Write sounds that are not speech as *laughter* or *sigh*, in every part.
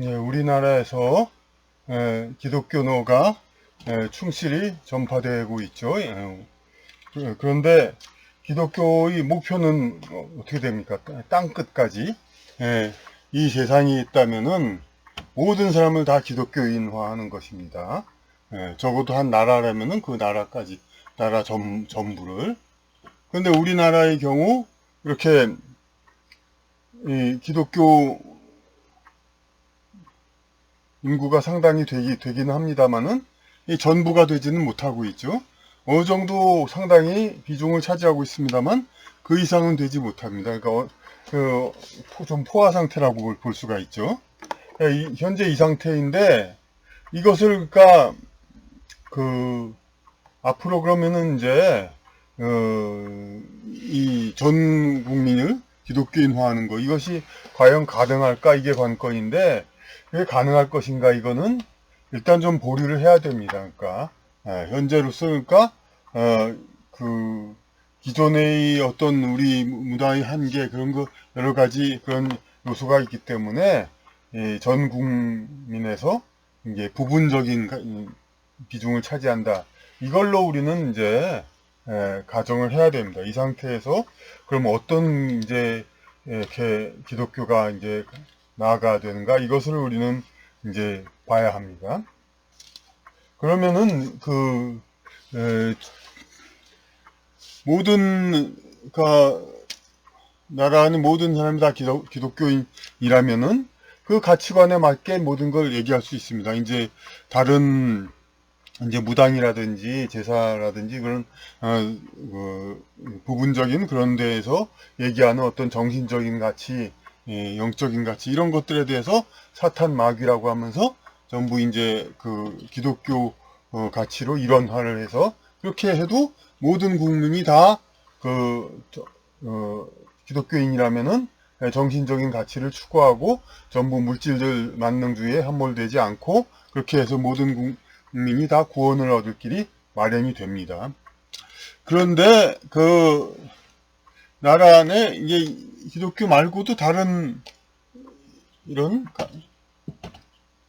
예, 우리나라에서 예, 기독교노가 예, 충실히 전파되고 있죠. 예, 그- 그런데 기독교의 목표는 어, 어떻게 됩니까? 땅 끝까지 예, 이 세상이 있다면은 모든 사람을 다 기독교인화하는 것입니다. 예, 적어도 한 나라라면은 그 나라까지 나라 전, 전부를. 그런데 우리나라의 경우 이렇게 이 기독교 인구가 상당히 되기, 되긴 합니다만은 이 전부가 되지는 못하고 있죠. 어느 정도 상당히 비중을 차지하고 있습니다만 그 이상은 되지 못합니다. 그러니까 어, 그, 포- 좀 포화 상태라고 볼- 볼 수가 있죠. 현재 이 상태인데 이것을 그러니까 그 앞으로 그러면은 이제 어, 이 전 국민을 기독교인화하는 거 이것이 과연 가능할까 이게 관건인데 그게 가능할 것인가 이거는 일단 좀 보류를 해야 됩니다. 그러니까 예, 현재로서 그러니까 어, 그 기존의 어떤 우리 문화의 한계 그런 거 여러 가지 그런 요소가 있기 때문에 이전 국민에서 이게 부분적인 비중을 차지한다. 이걸로 우리는 이제 예, 가정을 해야 됩니다. 이 상태에서 그럼 어떤 이제 이렇게 기독교가 이제 나아가야 되는가 이것을 우리는 이제 봐야 합니다. 그러면은 그 에, 모든 그 나라는 모든 사람이 다 기독, 기독교인이라면은 그 가치관에 맞게 모든 걸 얘기할 수 있습니다. 이제 다른 이제 무당이라든지 제사라든지 그런 어, 그 부분적인 그런 데에서 얘기하는 어떤 정신적인 가치, 예, 영적인 가치 이런 것들에 대해서 사탄 마귀라고 하면서 전부 이제 그 기독교 어, 가치로 일원화를 해서 그렇게 해도 모든 국민이 다그 어, 기독교인이라면은 예, 정신적인 가치를 추구하고 전부 물질들 만능주의에 함몰되지 않고 그렇게 해서 모든 국민이 다 구원을 얻을 길이 마련이 됩니다. 그런데 그 나라 안에 이제 기독교 말고도 다른 이런 가-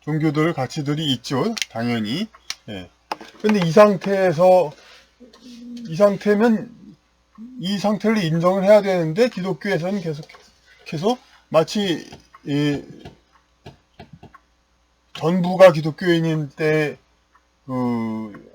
종교들 가치들이 있죠. 당연히. 예. 근데 이 상태에서 이 상태면 이 상태를 인정을 해야 되는데 기독교에서는 계속해서 마치 이 전부가 기독교인인 때 그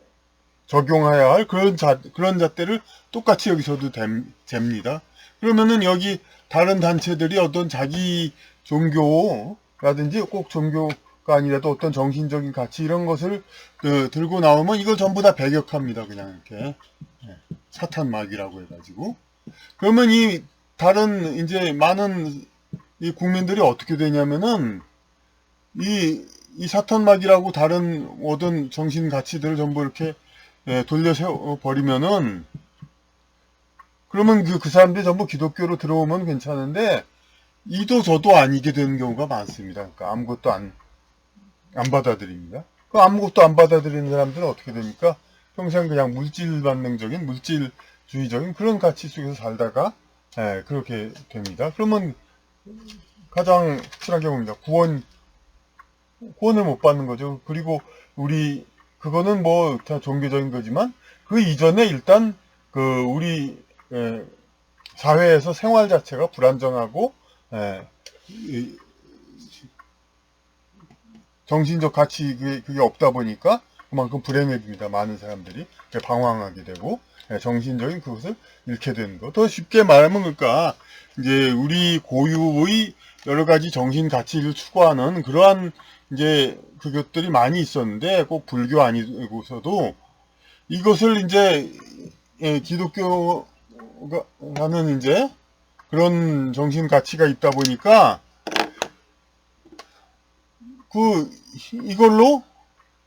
적용해야 할 그런 자 그런 잣대를 똑같이 여기서도 됨, 됩니다. 그러면은 여기 다른 단체들이 어떤 자기 종교라든지 꼭 종교가 아니라도 어떤 정신적인 가치 이런 것을 그, 들고 나오면 이걸 전부 다 배격합니다. 그냥 이렇게 예, 사탄 마귀라고 해가지고 그러면 이 다른 이제 많은 이 국민들이 어떻게 되냐면은 이, 이 사탄막이라고 다른 모든 정신 가치들을 전부 이렇게 예, 돌려 세워 버리면은 그러면 그, 그 사람들이 전부 기독교로 들어오면 괜찮은데 이도 저도 아니게 되는 경우가 많습니다. 그러니까 아무것도 안, 안 받아들입니다. 그 아무것도 안 받아들이는 사람들은 어떻게 됩니까? 평생 그냥 물질 반능적인 물질주의적인 그런 가치 속에서 살다가 예, 그렇게 됩니다. 그러면 가장 확실하게 봅니다. 구원 구원을 못 받는 거죠. 그리고 우리 그거는 뭐 다 종교적인 거지만 그 이전에 일단 그 우리 에, 사회에서 생활 자체가 불안정하고 에, 이, 정신적 가치 그게, 그게 없다 보니까 그만큼 불행해집니다. 많은 사람들이 방황하게 되고 에, 정신적인 그것을 잃게 되는 거. 더 쉽게 말하면 그러니까 이제 우리 고유의 여러 가지 정신 가치를 추구하는 그러한 이제 그것들이 많이 있었는데 꼭 불교 아니고서도 이것을 이제 예, 기독교 가는 이제 그런 정신 가치가 있다 보니까 그 이걸로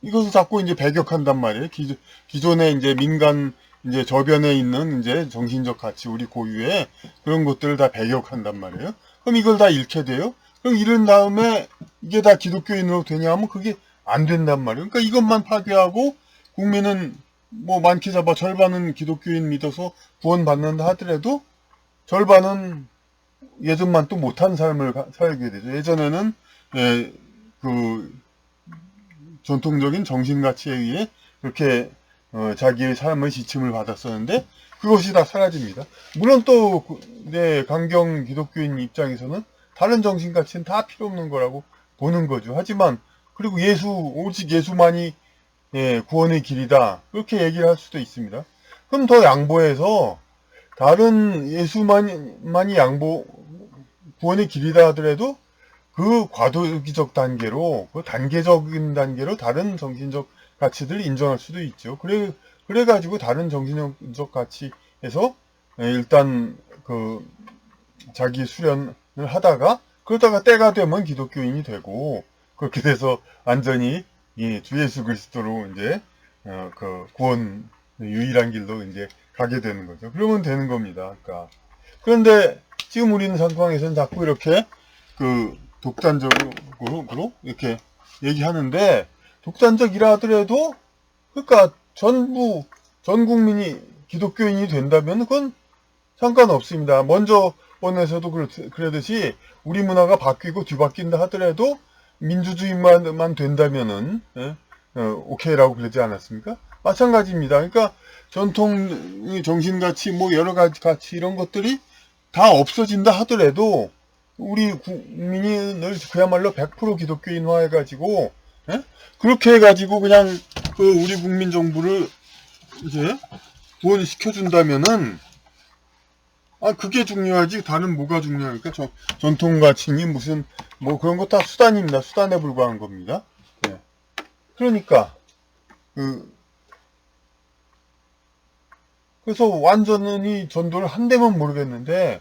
이것을 자꾸 이제 배격한단 말이에요. 기, 기존의 이제 민간 이제 저변에 있는 이제 정신적 가치 우리 고유의 그런 것들을 다 배격한단 말이에요. 그럼 이걸 다 잃게 돼요. 그럼 이런 다음에 이게 다 기독교인으로 되냐 하면 그게 안 된단 말이에요. 그러니까 이것만 파괴하고 국민은 뭐 많게 잡아 절반은 기독교인 믿어서 구원받는다 하더라도 절반은 예전만 또 못한 삶을 가- 살게 되죠. 예전에는 예, 그 전통적인 정신 가치에 의해 그렇게 어, 자기의 삶의 지침을 받았었는데 그것이 다 사라집니다. 물론 또 네, 강경 기독교인 입장에서는 다른 정신 가치는 다 필요 없는 거라고 보는 거죠. 하지만 그리고 예수 오직 예수만이 예, 구원의 길이다 그렇게 얘기를 할 수도 있습니다. 그럼 더 양보해서 다른 예수만이 양보 구원의 길이다 하더라도 그 과도기적 단계로 그 단계적인 단계로 다른 정신적 가치들을 인정할 수도 있죠. 그래 그래 가지고 다른 정신적 가치에서 예, 일단 그 자기 수련을 하다가 그러다가 때가 되면 기독교인이 되고 그렇게 돼서 완전히 이 주 예수 그리스도로 이제 어, 그 구원 유일한 길로 이제 가게 되는 거죠. 그러면 되는 겁니다. 그러니까 그런데 지금 우리는 상황에서는 자꾸 이렇게 그 독단적으로 이렇게 얘기하는데 독단적이라 하더라도 그러니까 전부 전 국민이 기독교인이 된다면 그건 상관없습니다. 먼저 원에서도 그러듯이 우리 문화가 바뀌고 뒤바뀐다 하더라도 민주주의만 된다면은 예? 어, 오케이라고 그러지 않았습니까? 마찬가지입니다. 그러니까 전통 정신가치 뭐 여러 가지 가치 이런 것들이 다 없어진다 하더라도 우리 국민이 늘 그야말로 100% 기독교인화 해가지고 예? 그렇게 해가지고 그냥 그 우리 국민 정부를 이제 구원시켜준다면은 아 그게 중요하지 다른 뭐가 중요할까? 저 전통 가치니 무슨 뭐 그런 거 다 수단입니다. 수단에 불과한 겁니다. 네. 그러니까 그 그래서 완전히 전도를 한대면 모르겠는데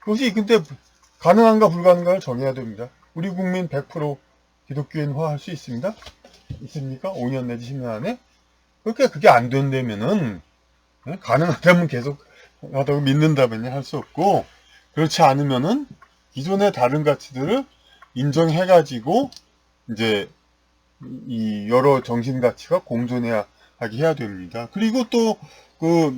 그것이 근데 가능한가 불가능한가를 정해야 됩니다. 우리 국민 100% 기독교인화 할 수 있습니다. 있습니까? 5년 내지 10년 안에? 그렇게 그게 안 된다면은 네? 가능하다면 계속 하다고 믿는다면야 할수 없고 그렇지 않으면은 기존의 다른 가치들을 인정해 가지고 이제 이 여러 정신 가치가 공존해야 하게 해야 됩니다. 그리고 또 그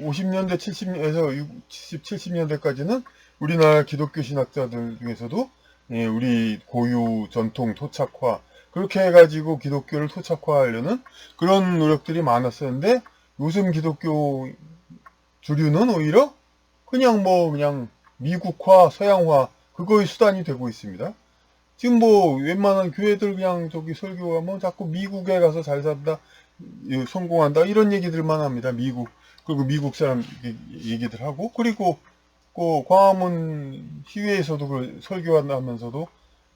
50년대 70에서 60, 70년대까지는 우리나라 기독교 신학자들 중에서도 예, 우리 고유 전통 토착화 그렇게 해가지고 기독교를 토착화하려는 그런 노력들이 많았었는데 요즘 기독교 주류는 오히려 그냥 뭐 그냥 미국화, 서양화 그거의 수단이 되고 있습니다. 지금 뭐 웬만한 교회들 그냥 저기 설교하면 자꾸 미국에 가서 잘 산다, 성공한다 이런 얘기들만 합니다. 미국 그리고 미국 사람 얘기들 하고 그리고 그 광화문 시위에서도 그 설교하면서도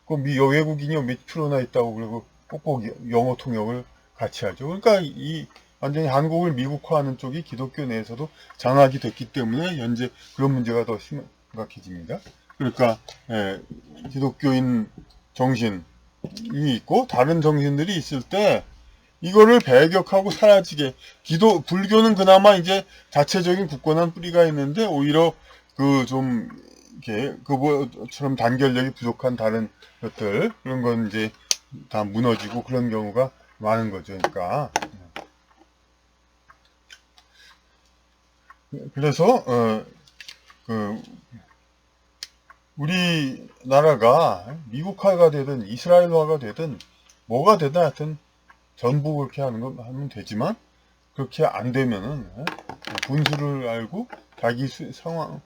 그 미, 외국인이 몇 프로나 있다고 그리고 꼭꼭 영어 통역을 같이 하죠. 그러니까 이 완전히 한국을 미국화하는 쪽이 기독교 내에서도 장악이 됐기 때문에 현재 그런 문제가 더 심각해집니다. 그러니까 예, 기독교인 정신이 있고 다른 정신들이 있을 때 이거를 배격하고 사라지게 기도 불교는 그나마 이제 자체적인 굳건한 뿌리가 있는데 오히려 그 좀 이렇게 그처럼 단결력이 부족한 다른 것들 그런 건 이제 다 무너지고 그런 경우가 많은 거죠. 그러니까 그래서 어, 그 우리나라가 미국화가 되든 이스라엘화가 되든 뭐가 되든 하여튼 전부 그렇게 하는 건 하면 되지만 그렇게 안 되면은 예, 분수를 알고 자기 수, 상황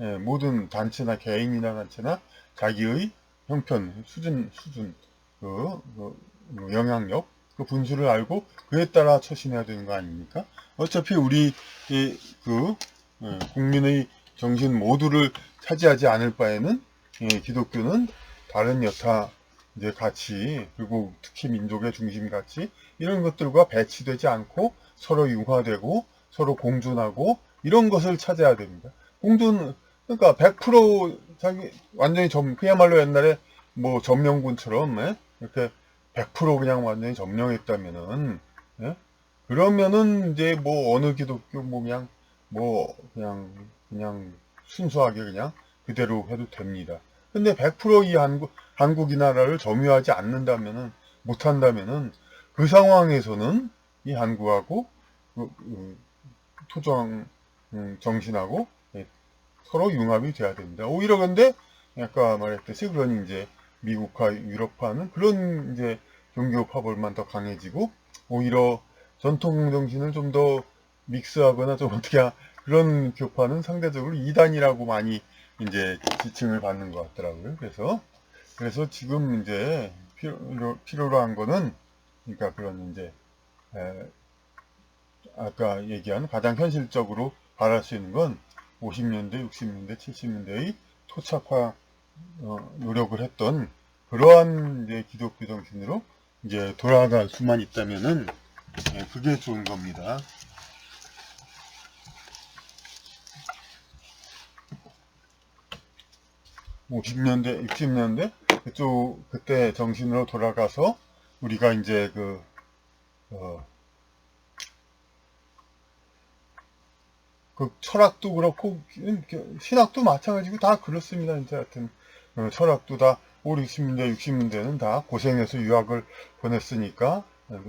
예, 모든 단체나 개인이나 단체나 자기의 형편 수준 수준 그, 그 영향력 그 분수를 알고 그에 따라 처신해야 되는 거 아닙니까? 어차피 우리 그 예, 국민의 정신 모두를 차지하지 않을 바에는 예, 기독교는 다른 여타 이제 가치 그리고 특히 민족의 중심 가치 이런 것들과 배치되지 않고 서로 융화되고 서로 공존하고 이런 것을 찾아야 됩니다. 공존 그러니까 100% 자기 완전히 점 그야말로 옛날에 뭐 점령군처럼 예? 이렇게 100% 그냥 완전히 점령했다면은 예? 그러면은 이제 뭐 어느 기독교 뭐 그냥 뭐 그냥 그냥 순수하게 그냥 그대로 해도 됩니다. 근데 100%이 한국 한국이 나라를 점유하지 않는다면은 못한다면은 그 상황에서는 이 한국하고 그, 그, 토정 음, 정신하고 예, 서로 융합이 돼야 됩니다. 오히려 근데 아까 말했듯이 그런 이제 미국화, 유럽화는 그런 이제 종교 파벌만 더 강해지고 오히려 전통 정신을 좀 더 믹스하거나 좀 *laughs* 어떻게 하- 그런 교파는 상대적으로 이단이라고 많이 이제 지칭을 받는 것 같더라고요. 그래서 그래서 지금 이제 필요로, 필요로 한 거는 그러니까 그런 이제 에, 아까 얘기한 가장 현실적으로 바랄 수 있는 건 50년대, 60년대, 70년대의 토착화 어, 노력을 했던 그러한 이제 기독교 정신으로 이제 돌아갈 수만 있다면은 예, 그게 좋은 겁니다. (50년대) (60년대) 그쪽 그때 정신으로 돌아가서 우리가 이제 그 어, 그 철학도 그렇고 신학도 마찬가지고 다 그렇습니다. 이제 하여튼 어, 철학도 다 5, 60년대, 60년대는 다 고생해서 유학을 보냈으니까 어,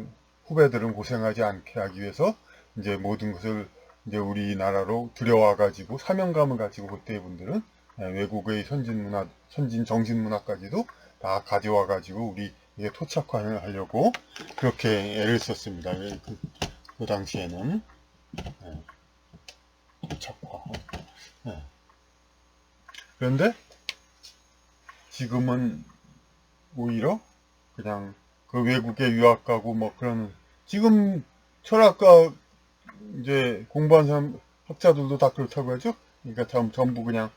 후배들은 고생하지 않게 하기 위해서 이제 모든 것을 이제 우리나라로 들여와 가지고 사명감을 가지고 그때 분들은 예, 외국의 선진 문화, 선진 정신 문화까지도 다 가져와 가지고 우리 이게 토착화를 하려고 그렇게 애를 썼습니다. 예, 그, 그 당시에는 예, 토 착화. 예. 그런데 지금은 오히려 그냥 그 외국에 유학 가고 뭐 그런 지금 철학과 이제 공부한 사람 학자들도 다 그렇다고 하죠. 그러니까 전- 전부 그냥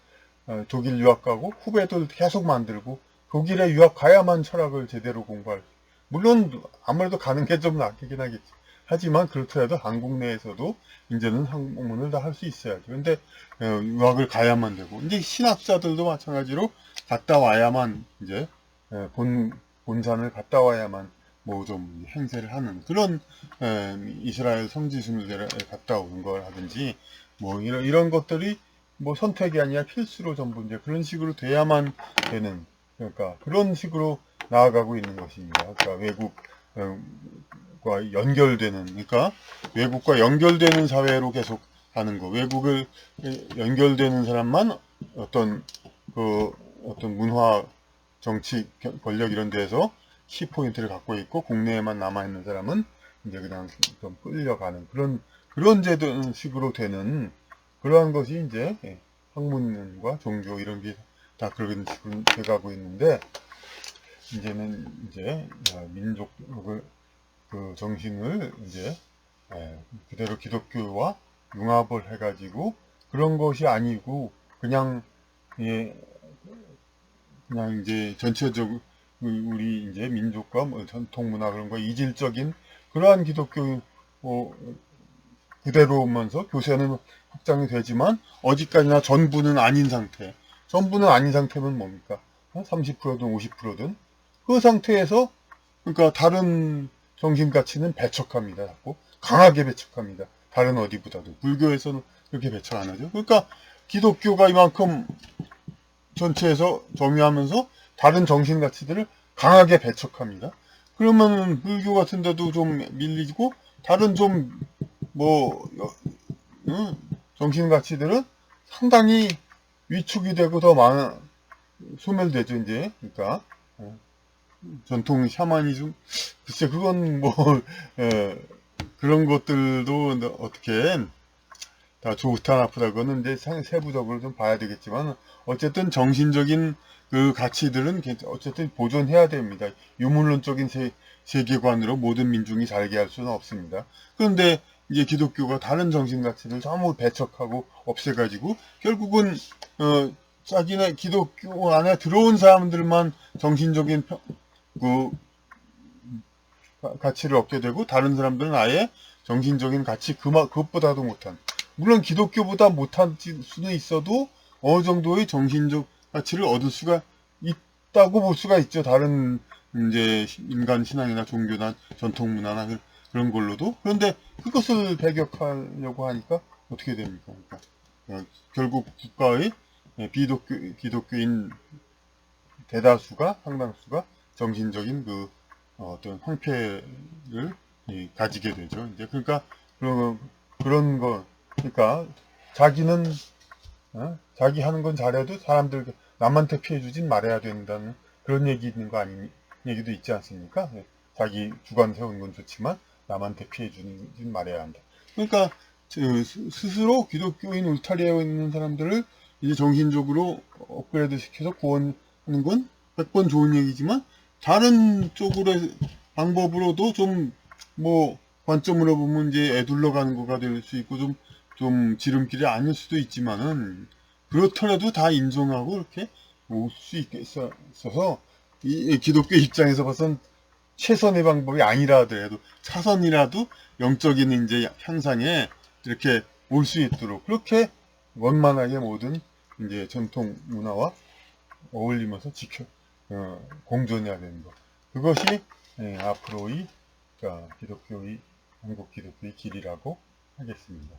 어, 독일 유학 가고 후배들 계속 만들고 독일에 유학 가야만 철학을 제대로 공부할 물론 아무래도 가는 게 좀 낫긴 하겠지. 하지만 그렇더라도 한국 내에서도 이제는 한국문을 다 할 수 있어야죠. 근데 어, 유학을 가야만 되고 이제 신학자들도 마찬가지로 갔다 와야만 이제 예, 본 본산을 갔다 와야만 뭐 좀 행세를 하는 그런 에, 이스라엘 성지순례를 갔다 오는 걸 하든지 뭐 이런 이런 것들이 뭐 선택이 아니라 필수로 전부 이제 그런 식으로 돼야만 되는 그러니까 그런 식으로 나아가고 있는 것입니다. 그러니까 외국 과 연결되는 그러니까 외국과 연결되는 사회로 계속 가는 거. 외국을 연결되는 사람만 어떤 그 어떤 문화 정치 권력 이런 데서 키 포인트를 갖고 있고 국내에만 남아 있는 사람은 이제 그냥 좀 끌려가는 그런 그런 제도 식으로 되는 그러한 것이 이제 예, 학문과 종교 이런 게 다 그런 식으로 돼가고 있는데 이제는 이제 어, 민족을 그 정신을 이제 예, 그대로 기독교와 융합을 해가지고 그런 것이 아니고 그냥 예, 그냥 이제 전체적으로 우리 이제 민족과 뭐 전통 문화 그런 거 이질적인 그러한 기독교 뭐 그대로면서 교세는 확장이 되지만 어디까지나 전부는 아닌 상태. 전부는 아닌 상태면 뭡니까? 30%든 50%든 그 상태에서 그러니까 다른 정신 가치는 배척합니다. 자꾸 강하게 배척합니다. 다른 어디보다도 불교에서는 그렇게 배척 안 하죠. 그러니까 기독교가 이만큼 전체에서 점유하면서 다른 정신 가치들을 강하게 배척합니다. 그러면 불교 같은 데도 좀 밀리고 다른 좀뭐 정신 가치들은 상당히 위축이 되고 더 많아 소멸되죠 이제 그러니까 어, 전통 샤머니즘 글쎄 그건 뭐 에, *laughs* 그런 것들도 어떻게 다 좋다 나쁘다 그거는 이제 상- 세부적으로 좀 봐야 되겠지만 어쨌든 정신적인 그 가치들은 괜- 어쨌든 보존해야 됩니다. 유물론적인 세, 세계관으로 모든 민중이 살게 할 수는 없습니다. 그런데 이제 기독교가 다른 정신 가치를 전부 배척하고 없애가지고 결국은 어, 자기네 기독교 안에 들어온 사람들만 정신적인 평- 그 가- 가치를 얻게 되고 다른 사람들은 아예 정신적인 가치 그마, 그것보다도 못한 물론 기독교보다 못한 수는 있어도 어느 정도의 정신적 가치를 얻을 수가 있다고 볼 수가 있죠. 다른 이제 인간 신앙이나 종교나 전통 문화나 그- 그런 걸로도 그런데 그것을 배격하려고 하니까 어떻게 됩니까? 그러니까 어, 결국 국가의 예, 비독교 기독교인 대다수가 상당수가 정신적인 그 어, 어떤 황폐를 예, 가지게 되죠. 이제 그러니까 그런 그런 거 그러니까 자기는 어? 자기 하는 건 잘해도 사람들 남한테 피해 주진 말아야 된다는 그런 얘기 있는 거 아니, 얘기도 있지 않습니까? 예, 자기 주관 세우는 건 좋지만 남한테 피해 주는 줄 말해야 한다. 그러니까 스스로 기독교인 울타리에 있는 사람들을 이제 정신적으로 업그레이드 시켜서 구원하는 건 100번 좋은 얘기지만 다른 쪽으로 방법으로도 좀 뭐 관점으로 보면 이제 애둘러 가는 거가 될 수 있고 좀 좀 지름길이 아닐 수도 있지만은 그렇더라도 다 인정하고 이렇게 올 수 있겠어서 이 기독교 입장에서 봐선 최선의 방법이 아니라 하더라도 차선이라도 영적인 이제 향상에 이렇게 올 수 있도록 그렇게 원만하게 모든 이제 전통 문화와 어울리면서 지켜 어, 공존해야 되는 것 그것이 예, 앞으로의 자, 기독교의 한국 기독교의 길이라고 하겠습니다.